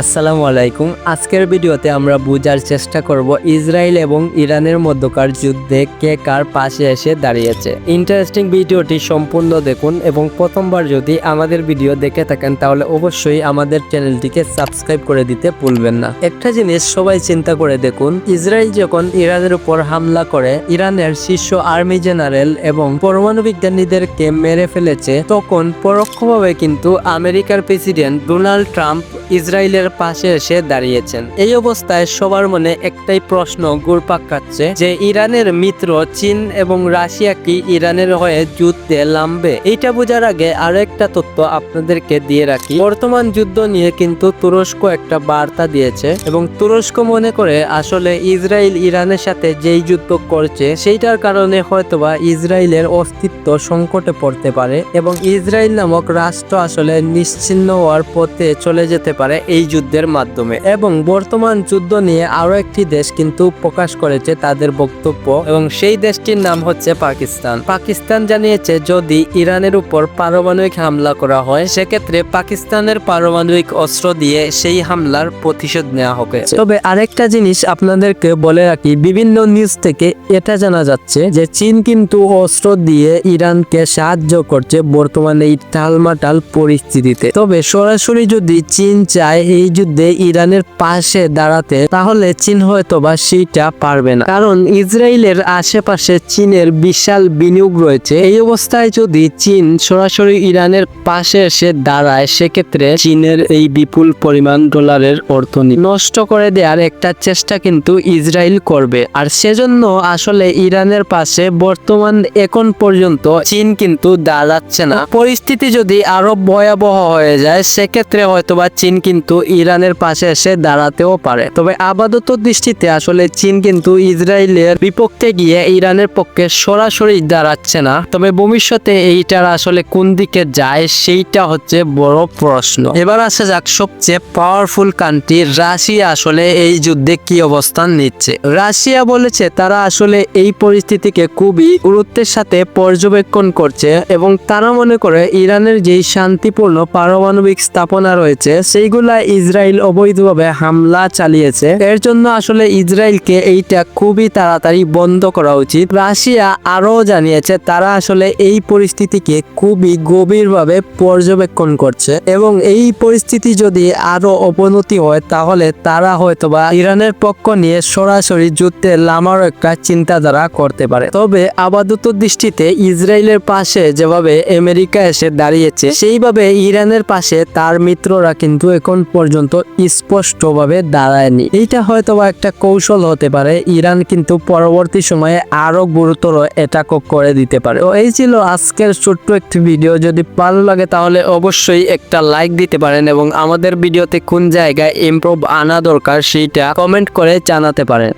আসসালামু আলাইকুম। আজকের ভিডিওতে আমরা বোঝার চেষ্টা করব ইসরায়েল এবং ইরানের মধ্যকার যুদ্ধে কে কার পাশে এসে দাঁড়িয়েছে। ইন্টারেস্টিং ভিডিওটি সম্পূর্ণ দেখুন এবং প্রথমবার যদি আমাদের ভিডিও দেখে থাকেন, তাহলে অবশ্যই আমাদের চ্যানেলটিকে সাবস্ক্রাইব করে দিতে ভুলবেন না। একটা জিনিস সবাই চিন্তা করে দেখুন, ইসরায়েল যখন ইরানের উপর হামলা করে, ইরানের শীর্ষ আর্মি জেনারেল এবং পরমাণু বিজ্ঞানীদেরকে মেরে ফেলেছে, তখন পরোক্ষভাবে কিন্তু আমেরিকার প্রেসিডেন্ট ডোনাল্ড ট্রাম্প ইসরায়েলের পাশে এসে দাঁড়িয়েছেন। এই অবস্থায় সবার মনে একটাই প্রশ্ন ঘুরপাক খাচ্ছে যে, ইরানের মিত্র চীন এবং রাশিয়া কি ইরানের হয়ে যুদ্ধে নামবে? এইটা বোঝার আগে আরও একটা তথ্য আপনাদেরকে দিয়ে রাখি। বর্তমান যুদ্ধ নিয়ে কিন্তু তুরস্ক একটা বার্তা দিয়েছে এবং তুরস্ক মনে করে আসলে ইসরায়েল ইরানের সাথে যেই যুদ্ধ করছে, সেইটার কারণে হয়তোবা ইসরায়েলের অস্তিত্ব সংকটে পড়তে পারে এবং ইসরায়েল নামক রাষ্ট্র আসলে নিশ্চিন্ন হওয়ার পথে চলে যেতে পারে এই যুদ্ধের মাধ্যমে। এবং বর্তমান যুদ্ধ নিয়ে আরও একটি দেশ কিন্তু প্রকাশ করেছে তাদের বক্তব্য। এবং সেই দেশটির নাম হচ্ছে পাকিস্তান। পাকিস্তান জানিয়েছে, যদি ইরানের উপর পারমাণবিক হামলা করা হয়, সেক্ষেত্রে পাকিস্তানের পারমাণবিক অস্ত্র দিয়ে সেই হামলার প্রতিশোধ নেওয়া হবে। তবে আরেকটা জিনিস আপনাদেরকে বলে রাখি, বিভিন্ন নিউজ থেকে এটা জানা যাচ্ছে যে চীন কিন্তু অস্ত্র দিয়ে ইরানকে সাহায্য করছে বর্তমানে এই টালমাটাল পরিস্থিতিতে। তবে সরাসরি যদি চীন চায়, এই যুদ্ধে ইরানের পাশে দাঁড়াতে, তাহলে চীন হয়তো বা সেইটা পারবে না। কারণ ইসরায়েলের আশেপাশে চীনের বিশাল বিনিয়োগ রয়েছে। এই অবস্থায় যদি চীন সরাসরি ইরানের পাশে এসে দাঁড়ায়, সেক্ষেত্রে চীনের এই বিপুল পরিমাণ ডলারের অর্থনীতি নষ্ট করে দেওয়ার একটা চেষ্টা কিন্তু ইসরায়েল করবে। আর সেজন্য আসলে ইরানের পাশে বর্তমান এখন পর্যন্ত চীন কিন্তু দাঁড়াচ্ছে না। পরিস্থিতি যদি আরও ভয়াবহ হয়ে যায়, সেক্ষেত্রে হয়তোবা চীন কিন্তু ইরানের পাশে এসে দাঁড়াতেও পারে। তবে আপাতত দৃষ্টিতে আসলে চীন কিন্তু ইসরায়েলের বিপক্ষে গিয়ে ইরানের পক্ষে সরাসরি দাঁড়াচ্ছে না। তবে ভবিষ্যতে এইটার আসলে কোন দিকে যায় সেইটা হচ্ছে বড় প্রশ্ন। এবার আসা যাক সবচেয়ে পাওয়ারফুল কান্ট্রি রাশিয়া আসলে এই যুদ্ধে কি অবস্থান নিচ্ছে। রাশিয়া বলেছে তারা আসলে এই পরিস্থিতিকে খুবই গুরুত্বের সাথে পর্যবেক্ষণ করছে এবং তারা মনে করে ইরানের যেই শান্তিপূর্ণ পারমাণবিক স্থাপনা রয়েছে সেইগুলা ইসরায়েল অবৈধভাবে হামলা চালিয়েছে। এর জন্য আসলে ইসরায়েলকে এইটা খুবই তাড়াতাড়ি বন্ধ করা উচিত। রাশিয়া আরও জানিয়েছে, তারা আসলে এই পরিস্থিতিকে খুবই গভীরভাবে পর্যবেক্ষণ করছে এবং এই পরিস্থিতি যদি আরও অবনতি হয়, তাহলে তারা হয়তোবা ইরানের পক্ষ নিয়ে সরাসরি যুদ্ধে নামার একটা চিন্তাধারা করতে পারে। তবে আপাতত দৃষ্টিতে ইসরায়েলের পাশে যেভাবে আমেরিকা এসে দাঁড়িয়েছে, সেইভাবে ইরানের পাশে তার মিত্ররা কিন্তু এখন পর্যন্ত স্পষ্টভাবে দাঁড়ায়নি। এইটা হয়তো একটা কৌশল হতে পারে, ইরান কিন্তু পরবর্তী সময়ে আরও গুরুতর অ্যাটাক করে দিতে পারে। ও এই ছিল আজকের ছোট্ট একটি ভিডিও যদি ভালো লাগে তাহলে অবশ্যই একটা লাইক দিতে পারেন এবং আমাদের ভিডিওতে কোন জায়গায় ইমপ্রুভ আনা দরকার সেইটা কমেন্ট করে জানাতে পারেন।